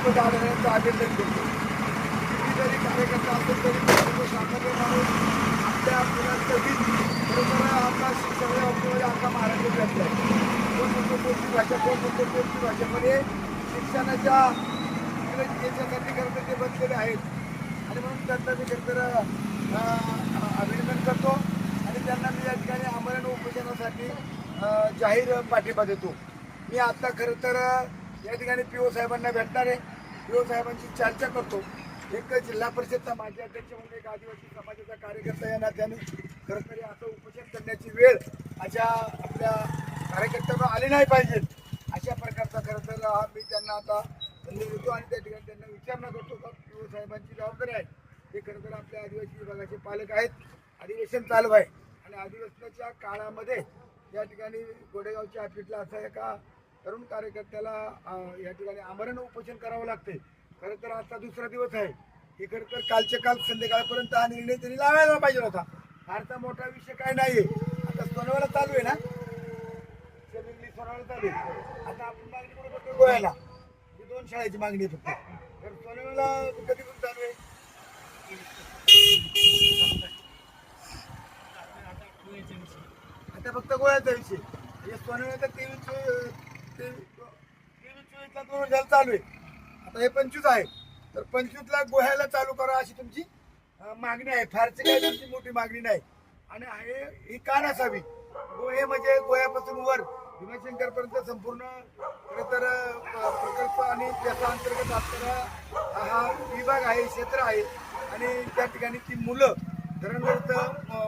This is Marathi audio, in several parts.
ऑफिसमध्ये आढळण्याचा अभिनंदन करतो कितीतरी कार्यकर्ता असेल तरी तो सामान्य माणूस आपल्या मुलांचं हित बरोबर आपला सगळ्या ऑफिसमध्ये आपला महाराष्ट्र व्यक्त आहे कोण म्हणतो कोणती भाषा कोण म्हणतो कोणती भाषेमध्ये म्हणजे शिक्षणाच्या याच्यासाठी खरं तर ते बसलेले आहेत. आणि म्हणून त्यांना मी खरं तर अभिनंदन करतो. आणि त्यांना मी या ठिकाणी आमरण उपोषणासाठी जाहीर पाठिंबा देतो. मी आत्ता खरं तर या ठिकाणी पी ओ साहेबांना भेटणार आहे. पी ओ साहेबांची चर्चा करतो. एक जिल्हा परिषदचा माजी अध्यक्ष म्हणून एक आदिवासी समाजाचा कार्यकर्ता या नात्याने खरं तरी असं उपोषण करण्याची वेळ अशा आपल्या कार्यकर्त्यांना आली नाही पाहिजे. अशा प्रकारचा खरं तर हा मी त्यांना आता संधी देतो आणि त्या ठिकाणी त्यांना विचारणा करतो. का पी ओ साहेबांची जबाबदारी आहे. ते खरं तर आपल्या आदिवासी विभागाचे पालक आहेत. अधिवेशन चालू आहे. आणि अधिवेशनाच्या काळामध्ये या ठिकाणी गोडेगावच्या ऑफिसला असं एका तरुण कार्यकर्त्याला या ठिकाणी आमरण उपोषण करावं लागते खरं तर आजचा दुसरा दिवस आहे. हे खरं तर कालच्या काल संध्याकाळपर्यंत हा निर्णय त्यांनी लावायला पाहिजे होता. फारसा मोठा विषय काय नाहीये. आता सोनवाला चालू आहे ना? सोनवाला चालू आहे. आता आपण मागणी करू शकतो गोव्याला ही दोन शाळेची मागणी आहे फक्त. तर सोनवाला पण चालू आहे? आता फक्त गोळ्याचा विषय. म्हणजे सोनवाचा तेवीस चोवीस तेवीस चोवीसला दोन हजार चालू आहे. आता हे पंचवीस आहे. तर पंचवीसला गोह्याला चालू करा अशी तुमची मागणी आहे. फारशी काही तुमची मोठी मागणी नाही. आणि आहे ही का नसावी गोहे म्हणजे गोह्यापासून वर. भीमाशंकर पर्यंत संपूर्ण खरं तर प्रकल्प आणि त्याचा अंतर्गत असणारा हा विभाग आहे क्षेत्र आहे. आणि त्या ठिकाणी ती मुलं धरणग्रस्त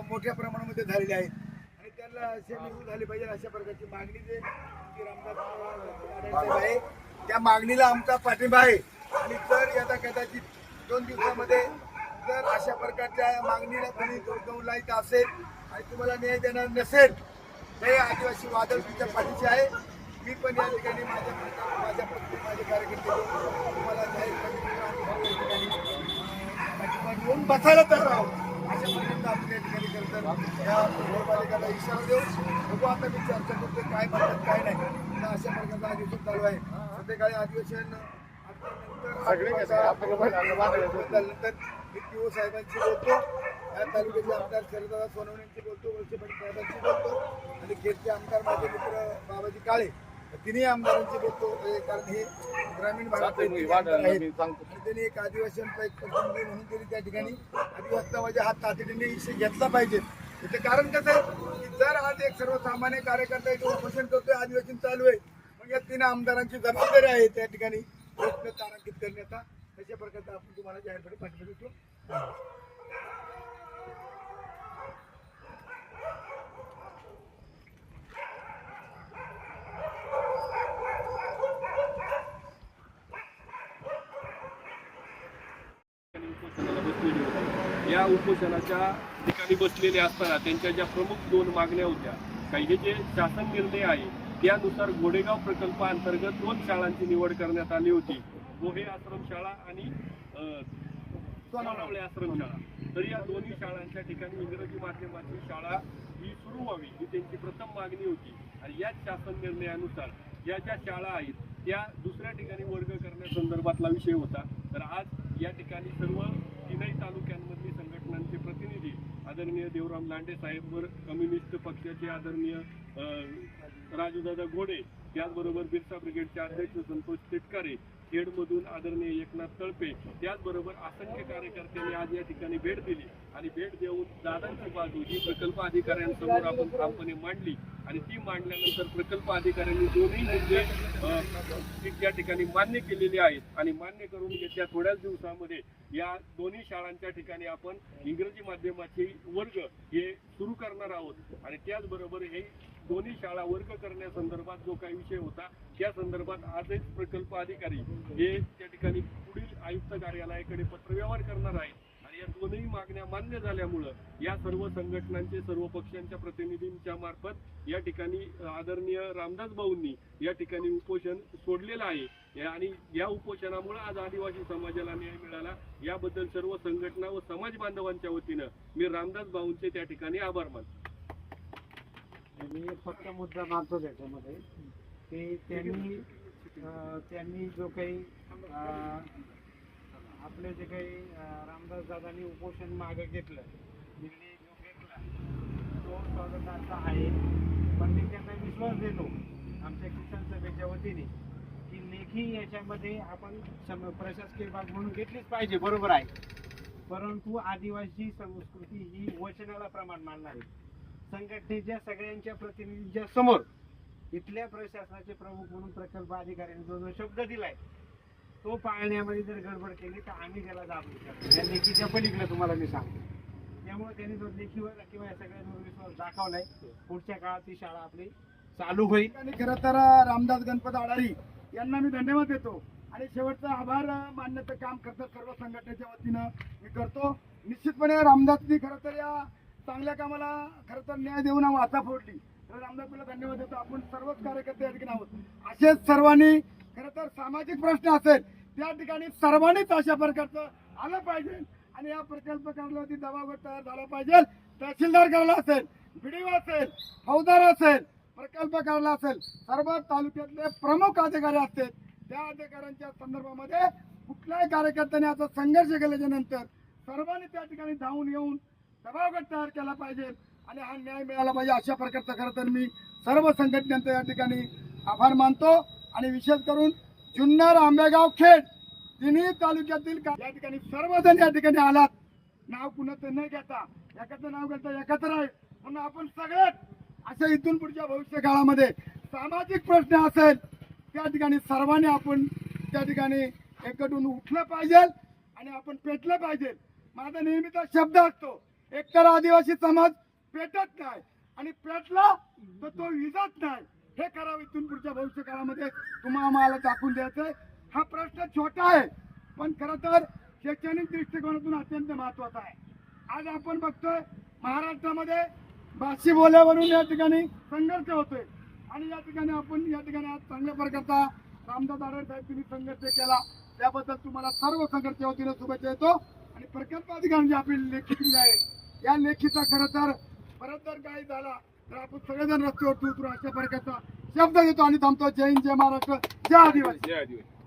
मोठ्या प्रमाणामध्ये झालेली आहेत. त्यांना सेमी झाली पाहिजे अशा प्रकारची मागणी जे रामदास आहे. त्या मागणीला आमचा पाठिंबा आहे. आणि जर यथा कदाचित दोन दिवसामध्ये जर अशा प्रकारच्या मागणीला कोणी दोन लाईत असेल आणि तुम्हाला न्याय देणार नसेल तर हे आदिवासी वादळ तुमच्या पाठीचे आहे. मी पण या ठिकाणी माझ्या माझ्या पत्नी माझे कार्यकर्ते तुम्हाला जाहीर ठिकाणी, बसायला तयार आहोत अशा पर्यंत आपण या ठिकाणी खरं तर या नगरपालिकेला इशारा देऊ बघू आता मी चर्चा करतो काय म्हणतात काय नाही. अशा प्रकारचं अधिवेशन चालू आहे. संध्याकाळी अधिवेशन नंतर मी पी साहेबांशी बोलतो. या तालुक्याचे आमदार शरदादा सोनवणेंशी बोलतो पाटील साहेबांशी बोलतो. आणि खेडचे आमदार माझे मित्र बाबाजी काळे. तिन्ही आमदारांशी बोलतो कारण हे ग्रामीण भागातले. आणि त्यांनी एक आदिवासींचा एक प्रतिनिधी म्हणून त्यांनी त्या ठिकाणी आदिवासी हा तातडीने विषय घेतला पाहिजे. त्याचं कारण कसं आहे? की जर आज एक सर्वसामान्य कार्यकर्ता इथे उपोषण करतोय आदिवासी चालू आहे मग या तीन आमदारांची जबाबदारी आहे त्या ठिकाणी प्रश्न तारांकित करण्याचा. तशा प्रकारचा आपण तुम्हाला जाहीरपणे पाठिंबा देतो ठिकाणी पिढी बसलेले या उपोषणाच्या ठिकाणी बसलेले असताना त्यांच्या ज्या प्रमुख दोन मागण्या होत्या काही हे जे शासन निर्णय आहे त्यानुसार घोडेगाव प्रकल्पाअंतर्गत दोन शाळांची निवड करण्यात आली होती. गोहे आश्रमशाळा आणि सोनावळे आश्रमशाळा तर या दोन्ही शाळांच्या ठिकाणी इंग्रजी माध्यमाची शाळा ही सुरू व्हावी ही त्यांची प्रथम मागणी होती. आणि याच शासन निर्णयानुसार या ज्या शाळा आहेत त्या दुसऱ्या ठिकाणी वर्ग करण्यासंदर्भातला विषय होता. तर आज या ठिकाणी सर्व तीनही तालुक्यांमधली संघटनांचे प्रतिनिधी आदरणीय देवराम लांडे साहेब वर कम्युनिस्ट पक्षाचे आदरणीय राजूदादा घोडे त्याचबरोबर बिरसा ब्रिगेडचे अध्यक्ष संतोष तिटकारे खेडमधून आदरणीय एकनाथ तळपे त्याचबरोबर असंख्य कार्यकर्त्यांनी आज या ठिकाणी भेट दिली आणि भेट देऊन दादांची बाजू ही प्रकल्प अधिकाऱ्यांसमोर आपण ठामपणे मांडली. आणि ती मांडल्यानंतर प्रकल्प अधिकाऱ्यांनी दोन्ही मुद्दे त्या ठिकाणी मान्य केलेले आहेत. आणि मान्य करून येत्या थोड्याच दिवसामध्ये या दोन्ही शाळांच्या ठिकाणी आपण इंग्रजी माध्यमाचे वर्ग हे सुरू करणार आहोत. आणि त्याचबरोबर हे दोन्ही शाळा वर्ग करण्यासंदर्भात जो काही विषय होता त्या संदर्भात आजच प्रकल्प अधिकारी हे त्या ठिकाणी पुढील आयुक्त कार्यालयाकडे पत्रव्यवहार करणार आहेत. या दोनही मागण्या मान्य झाल्यामुळं या सर्व संघटनांचे सर्व पक्षांच्या प्रतिनिधींच्या मार्फत या ठिकाणी आदरणीय रामदास भाऊंनी या ठिकाणी उपोषण सोडलेलं आहे. आणि या उपोषणामुळे आज आदिवासी समाजाला न्याय मिळाला. याबद्दल सर्व संघटना व समाज बांधवांच्या वतीनं मी रामदास भाऊंचे त्या ठिकाणी आभार मानतो. मी फक्त मुद्दा मानतो त्याच्यामध्ये. की त्यांनी त्यांनी जो काही आपले जे काही रामदास दादांनी उपोषण मागे घेतलं दिल्ली जो घेतला तो स्वागतार्थ आहे. पण मी त्यांना विश्वास देतो आमच्या किसान सभेच्या वतीने की लेखी याच्यामध्ये आपण सम प्रशासकीय भाग म्हणून घेतलीच पाहिजे बरोबर आहे. परंतु आदिवासी संस्कृती ही वचनाला प्रमाण मानणारी. आहे संघटनेच्या सगळ्यांच्या प्रतिनिधींच्या समोर इथल्या प्रशासनाचे प्रमुख म्हणून प्रकल्प अधिकाऱ्यांनी जो जो शब्द दिलाय तो पाळण्यामध्ये जर गडबड केली तर आम्ही त्याला जाब शकतो या लेखीच्या पलीकडे तुम्हाला मी सांगतो. त्यामुळे त्यांनी जो लेखीवर किंवा या सगळ्यांवर विश्वास दाखवलाय पुढच्या काळात ती शाळा आपली चालू होईल. आणि खरं तर रामदास गणपत आडारी यांना मी धन्यवाद देतो. आणि शेवटचा आभार मानण्याचं काम करतात सर्व संघटनेच्या वतीनं मी करतो. निश्चितपणे रामदासनी खरं तर या चांगल्या कामाला खरं तर न्याय देऊन वाचा फोडली. तर रामदास तुला धन्यवाद देतो. आपण सर्वच कार्यकर्ते या ठिकाणी आहोत. असेच सर्वांनी खरं तर सामाजिक प्रश्न असेल त्या ठिकाणी सर्वांनीच अशा प्रकारचं आलं पाहिजे. आणि या प्रकल्प कार्यालयावरती दबाव तयार झाला पाहिजे. तहसीलदार करायला असेल बीडीओ असेल फौजदार असेल प्रकल्प करायला असेल सर्व तालुक्यातले प्रमुख अधिकारी असतील त्या अधिकाऱ्यांच्या संदर्भामध्ये कुठल्याही कार्यकर्त्याने आता संघर्ष केल्याच्यानंतर सर्वांनी त्या ठिकाणी धावून येऊन दबावगट तयार केला पाहिजे. आणि हा न्याय मिळाला पाहिजे अशा प्रकारचा खरं तर मी सर्व संघटनांचा या ठिकाणी आभार मानतो आणि विशेष करून जुन्नर आंबेगाव खेड तिन्ही तालुक्यातील या ठिकाणी सर्वजण या ठिकाणी आलात. नाव कुणाचं न घेता एकाचं नाव घेता एकत्र आहे म्हणून आपण सगळ्यात अशा इथून पुढच्या भविष्य काळामध्ये सामाजिक प्रश्न असेल त्या ठिकाणी सर्वांनी आपण त्या ठिकाणी एकटून उठलं पाहिजे आणि आपण पेटलं पाहिजे. माझा नेहमीचा शब्द असतो एकतर आदिवासी समाज पेटत नाही आणि पेटला तर तो विजत नाही. हे करावं इथून पुढच्या भविष्य काळामध्ये. तुम्हाला आम्हाला दाखवून द्यायचंय. हा प्रश्न छोटा आहे पण खरं तर शैक्षणिक दृष्टिकोनातून अत्यंत महत्त्वाचा आहे. आज आपण बघतोय महाराष्ट्रामध्ये भाषी बोल्यावरून या ठिकाणी संघर्ष होतोय. आणि या ठिकाणी आपण या ठिकाणी आज चांगल्या प्रकारचा रामदास आढळ साहेब तुम्ही संघर्ष केला. त्याबद्दल तुम्हाला सर्व संघर्ष वतीने शुभेच्छा येतो आणि प्रकल्प अधिकारी जी आपली लेखी दिली आहे या लेखीचा खरं तर परत जर काही झाला. तर आपण सगळेजण रस्त्यावरती उतरू अशा प्रकारचा शब्द देतो आणि थांबतो. जय हिंद जय महाराष्ट्र. जय आदिवासी. जय आदिवासी.